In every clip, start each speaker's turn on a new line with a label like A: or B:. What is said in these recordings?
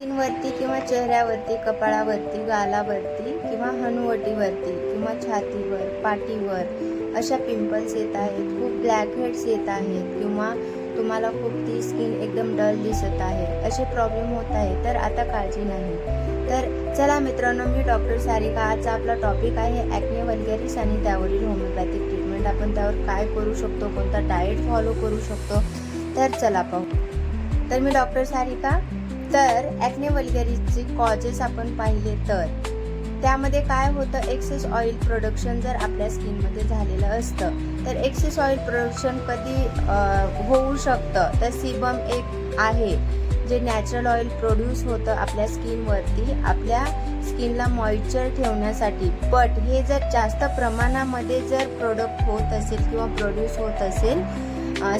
A: स्किनवरती किंवा चेहऱ्यावरती कपाळावरती गालावरती किंवा हनुवटीवरती किंवा छातीवर पाठीवर अशा पिंपल्स येत आहेत. खूप ब्लॅक हेड्स येत आहेत किंवा तुम्हाला खूप ती स्किन एकदम डल दिसत आहे. असे प्रॉब्लेम होत आहे. तर आता काळजी नाही. तर चला मित्रांनो मी डॉक्टर सारिका. आजचा आपला टॉपिक आहे ॲक्ने वल्गॅरिस आणि त्यावरील होमिओपॅथिक ट्रीटमेंट आपण त्यावर काय करू शकतो? कोणता डाएट फॉलो करू शकतो? तर चला पाहू. तर मी डॉक्टर सारिका तर ॲक्ने वल्गॅरिसचे कॉजेस आपण पाहिले तर त्यामध्ये काय होतं एक्सेस ऑइल प्रोडक्शन जर आपल्या स्किनमध्ये झालेलं असतं तर एक्सेस ऑइल प्रोडक्शन कधी होऊ शकतं? तर सिबम एक आहे जे नॅचरल ऑइल प्रोड्यूस होतं आपल्या स्किनवरती आपल्या स्किनला मॉइश्चर ठेवण्यासाठी. बट हे जर जास्त प्रमाणामध्ये जर प्रोडक्ट होत असेल किंवा प्रोड्यूस होत असेल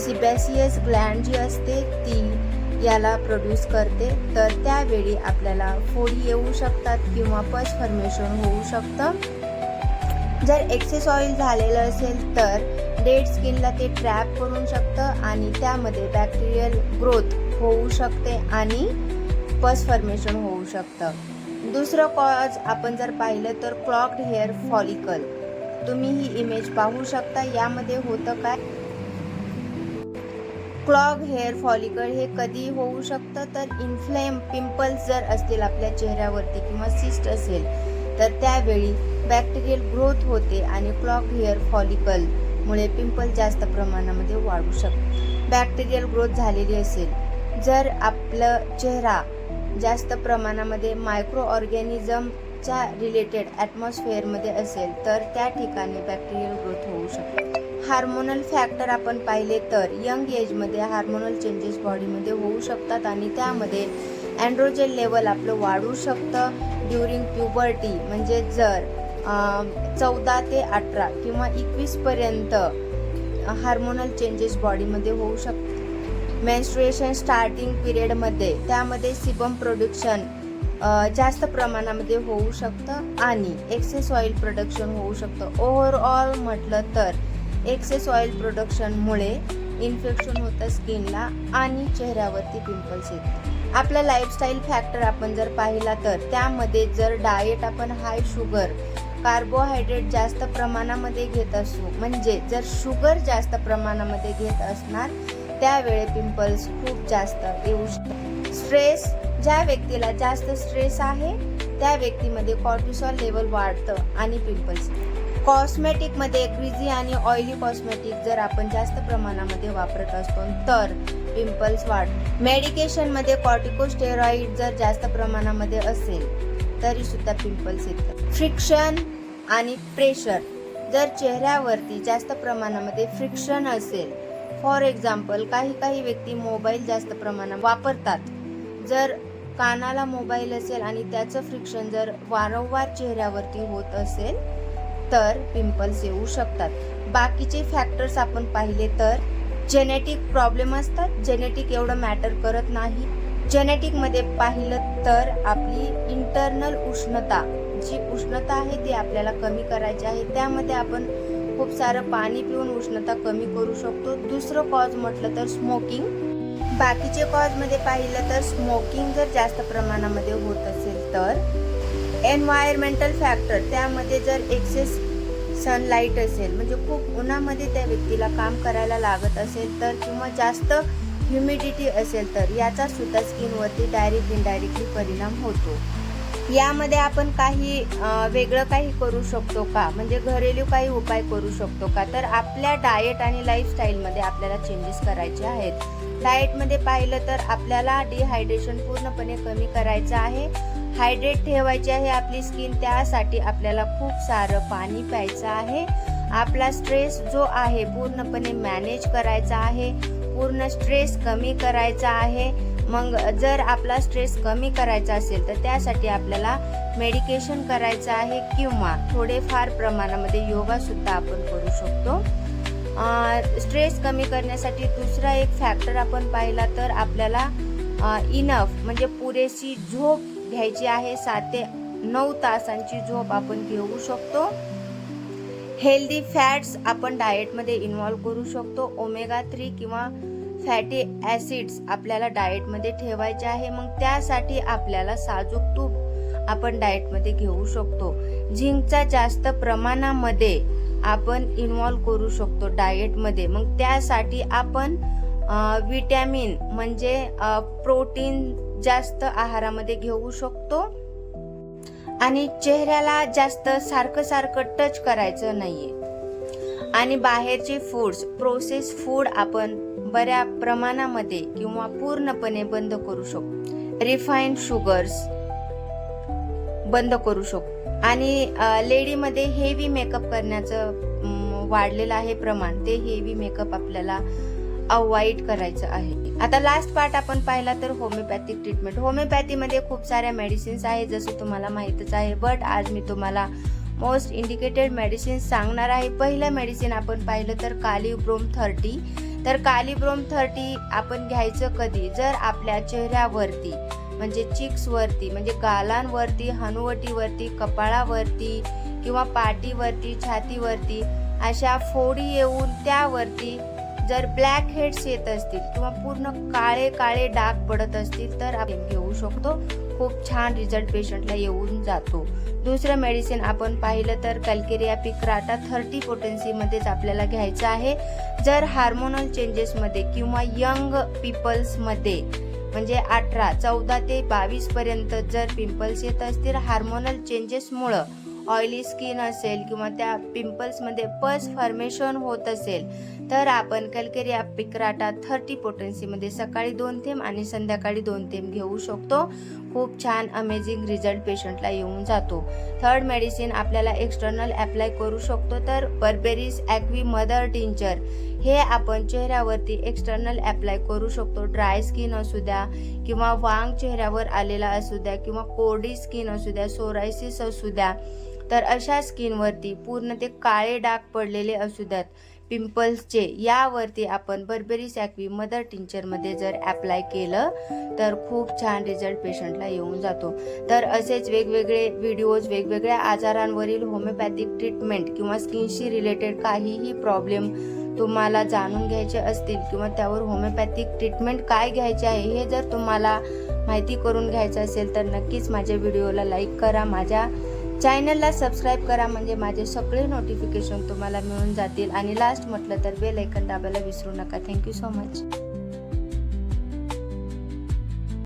A: सिबॅसियस ग्लँड जी असते ती याला प्रोड्यूस करते तर त्यावेळी आपल्याला फोडी येऊ शकतात किंवा पस फॉर्मेशन होऊ शकतं. जर एक्सेस ऑइल झालेलं असेल तर डेड स्किनला ते ट्रॅप करू शकतं आणि त्यामध्ये बॅक्टेरियल ग्रोथ होऊ शकते आणि पस फॉर्मेशन होऊ शकतं. दुसरं कॉज आपण जर पाहिलं तर क्लॉक्ड हेअर फॉलिकल तुम्ही ही इमेज पाहू शकता. यामध्ये होतं काय? क्लॉग हेअर फॉलिकल हे कधी होऊ शकतं? तर इन्फ्लेम पिंपल्स जर असतील आपल्या चेहऱ्यावरती किंवा सिस्ट असेल तर त्यावेळी बॅक्टेरियल ग्रोथ होते आणि क्लॉग हेअर फॉलिकल मुळे पिंपल जास्त प्रमाणामध्ये वाढू शक बॅक्टेरियल ग्रोथ झालेली असेल जर आपलं चेहरा जास्त प्रमाणामध्ये मायक्रो ऑर्गॅनिझमच्या रिलेटेड ॲटमॉस्फिअरमध्ये असेल तर त्या ठिकाणी बॅक्टेरियल ग्रोथ होऊ शकते. हार्मोनल फॅक्टर आपण पाहिले तर यंग एजमध्ये हार्मोनल चेंजेस बॉडीमध्ये होऊ शकतात आणि त्यामध्ये अँड्रोजेन लेवल आपलं वाढू शकतं ड्युरिंग प्युबर्टी म्हणजे जर चौदा ते अठरा किंवा एकवीसपर्यंत हार्मोनल चेंजेस बॉडीमध्ये होऊ शकतात. मेन्स्ट्रुएशन स्टार्टिंग पिरियडमध्ये त्यामध्ये सिबम प्रोडक्शन जास्त प्रमाणामध्ये होऊ शकतं आणि एक्सेस ऑइल प्रोडक्शन होऊ शकतं. ओव्हरऑल म्हटलं तर एक्सेस ऑइल प्रोडक्शनमुळे इन्फेक्शन होतं स्किनला आणि चेहऱ्यावरती पिंपल्स येतात. आपला लाईफस्टाईल फॅक्टर आपण जर पाहिला तर त्यामध्ये जर डाएट आपण हाय शुगर कार्बोहायड्रेट जास्त प्रमाणामध्ये घेत असू म्हणजे जर शुगर जास्त प्रमाणामध्ये घेत असणार त्यावेळी पिंपल्स खूप जास्त येऊ शकतात. स्ट्रेस ज्या व्यक्तीला जास्त स्ट्रेस आहे त्या व्यक्तीमध्ये कॉर्टिसॉल लेवल वाढतं आणि पिंपल्स कॉस्मेटिकमध्ये ग्रीझी आणि ऑइली कॉस्मेटिक जर आपण जास्त प्रमाणामध्ये वापरत असतो तर पिंपल्स वाढ. मेडिकेशनमध्ये कॉर्टिकोस्टेरॉइड जर जास्त प्रमाणामध्ये असेल तरी सुद्धा पिंपल्स येतात. फ्रिक्शन आणि प्रेशर जर चेहऱ्यावरती जास्त प्रमाणामध्ये फ्रिक्शन असेल फॉर एक्झाम्पल काही काही व्यक्ती मोबाईल जास्त प्रमाणात वापरतात. जर कानाला मोबाईल असेल आणि त्याचं फ्रिक्शन जर वारंवार चेहऱ्यावरती होत असेल तर पिंपल्स येऊ शकतात. बाकीचे फॅक्टर्स आपण पाहिले तर जेनेटिक प्रॉब्लेम असतात. जेनेटिक एवढं मॅटर करत नाही. जेनेटिकमध्ये पाहिलं तर आपली इंटरनल उष्णता जी उष्णता आहे ती आपल्याला कमी करायची आहे. त्यामध्ये आपण खूप सारं पाणी पिऊन उष्णता कमी करू शकतो. दुसरं कॉज म्हटलं तर स्मोकिंग बाकीचे कॉजमध्ये पाहिलं तर स्मोकिंग जर जास्त प्रमाणामध्ये होत असेल तर एन्व्हायरमेंटल फॅक्टर त्यामध्ये जर एक्सेस सनलाईट असेल म्हणजे खूप उन्हामध्ये त्या व्यक्तीला काम करायला लागत असेल तर किंवा जास्त ह्युमिडिटी असेल तर याचा सुद्धा स्किनवरती डायरेक्ट इनडायरेक्टली परिणाम होतो. यामध्ये आपण काही वेगळं काही करू शकतो का? म्हणजे घरेलू काही उपाय करू शकतो का? तर आपल्या डाएट आणि लाईफस्टाईलमध्ये आपल्याला चेंजेस करायचे आहेत. डाएटमध्ये पाहिलं तर आपल्याला डिहायड्रेशन पूर्णपणे कमी करायचं आहे. हायड्रेट ठेवायची आहे आपली स्किन त्यासाठी आपल्याला खूप सारं पाणी प्यायचं आहे. आपला स्ट्रेस जो आहे पूर्णपणे मॅनेज करायचा आहे. पूर्ण स्ट्रेस कमी करायचा आहे. मग जर आपला स्ट्रेस कमी करायचा असेल तर त्यासाठी आपल्याला मेडिकेशन करायचं आहे किंवा थोडेफार प्रमाणामध्ये योगासुद्धा आपण करू शकतो. स्ट्रेस कमी करण्यासाठी दुसरा एक फॅक्टर आपण पाहिला तर आपल्याला इनफ म्हणजे पुरेशी झोप घ्यायची आहे. सात ते नऊ तासांची झोप आपण घेऊ शकतो. हेल्दी फॅट्स आपण डाएटमध्ये इन्वॉल्व्ह करू शकतो. ओमेगा थ्री किंवा फॅटी ॲसिड्स आपल्याला डाएटमध्ये ठेवायचे आहे. मग त्यासाठी आपल्याला साजूक तूप आपण डाएटमध्ये घेऊ शकतो. झिंकचा जास्त प्रमाणामध्ये आपण इन्व्हॉल्व करू शकतो डाएटमध्ये मग त्यासाठी आपण विटॅमिन म्हणजे प्रोटीन जास्त आहारामध्ये घेऊ शकतो. आणि चेहऱ्याला जास्त सारखं सारखं टच करायचं नाहीये. आणि बाहेरचे फूड्स प्रोसेस फूड आपण बऱ्या प्रमाणामध्ये किंवा पूर्णपणे बंद करू शकतो. रिफाईंड शुगर्स बंद करू शकतो. आणि लेडीमध्ये हेवी मेकअप करण्याचं वाढलेलं आहे प्रमाण. ते हेवी मेकअप आपल्याला अवॉइड करायचं आहे. आता लास्ट पार्ट आपण पाहिला तर होमिओपॅथिक ट्रीटमेंट होमिओपॅथीमध्ये खूप साऱ्या मेडिसिन्स आहे जसं तुम्हाला माहीतच आहे. बट आज मी तुम्हाला मोस्ट इंडिकेटेड मेडिसिन सांगणार आहे. पहिलं मेडिसिन आपण पाहिलं तर कालिब्रोम थर्टी तर कालिब्रोम थर्टी आपण घ्यायचं कधी? जर आपल्या चेहऱ्यावरती म्हणजे चिक्सवरती म्हणजे गालांवरती हनुवटीवरती कपाळावरती किंवा पाठीवरती छातीवरती अशा फोडी येऊन त्यावरती जर ब्लॅक हेड्स येत असतील किंवा पूर्ण काळे काळे डाग पडत असतील तर आपण घेऊ शकतो. खूप छान रिझल्ट पेशंटला येऊन जातो. दुसरं मेडिसिन आपण पाहिलं तर कॅल्केरिया पिक्राटा थर्टी पोटेन्सीमध्येच आपल्याला घ्यायचं आहे. जर हार्मोनल चेंजेसमध्ये किंवा यंग पीपल्समध्ये म्हणजे अठरा चौदा ते बावीस पर्यंत जर पिंपल्स येत असतील हार्मोनल चेंजेसमुळं ऑइली स्किन असेल किंवा त्या पिंपल्समध्ये पस फॉर्मेशन होत असेल तर आपण कॅल्केरिया पिक्राटा थर्टी पोटन्सीमध्ये सकाळी दोन थेंब आणि संध्याकाळी दोन थेंब घेऊ शकतो. खूप छान अमेझिंग रिझल्ट पेशंटला येऊन जातो. थर्ड मेडिसिन आपल्याला एक्सटर्नल अप्लाय करू शकतो तर बर्बेरीज ॲक्वी मदर टिंचर हे आपण चेहऱ्यावरती एक्सटर्नल अप्लाय करू शकतो. ड्राय स्किन असू द्या किंवा वांग चेहऱ्यावर आलेला असू द्या किंवा कोरडी स्किन असू द्या सोरायसिस असू द्या तर अशा स्किनवरती पूर्ण ते काळे डाग पडलेले असू द्यात. पिंपल्सचे. यावरती आपण बर्बेरी सॅक्वी मदर टिंचरमध्ये जर ॲप्लाय केलं तर खूप छान रिझल्ट पेशंटला येऊन जातो. तर असेच वेगवेगळे व्हिडिओज वेगवेगळ्या आजारांवरील होमिओपॅथिक ट्रीटमेंट किंवा स्किनशी रिलेटेड काहीही प्रॉब्लेम तुम्हाला जाणून घ्यायचे असतील किंवा त्यावर होमिओपॅथिक ट्रीटमेंट काय घ्यायचे आहे हे जर तुम्हाला माहिती करून घ्यायचं असेल तर नक्कीच माझ्या व्हिडिओला लाईक करा. माझ्या चॅनलला सबस्क्राईब करा म्हणजे माझे सगळे नोटिफिकेशन तुम्हाला मिळून जातील. आणि लास्ट म्हटलं तर बेल ऐकन दाबायला विसरू नका. Thank you so much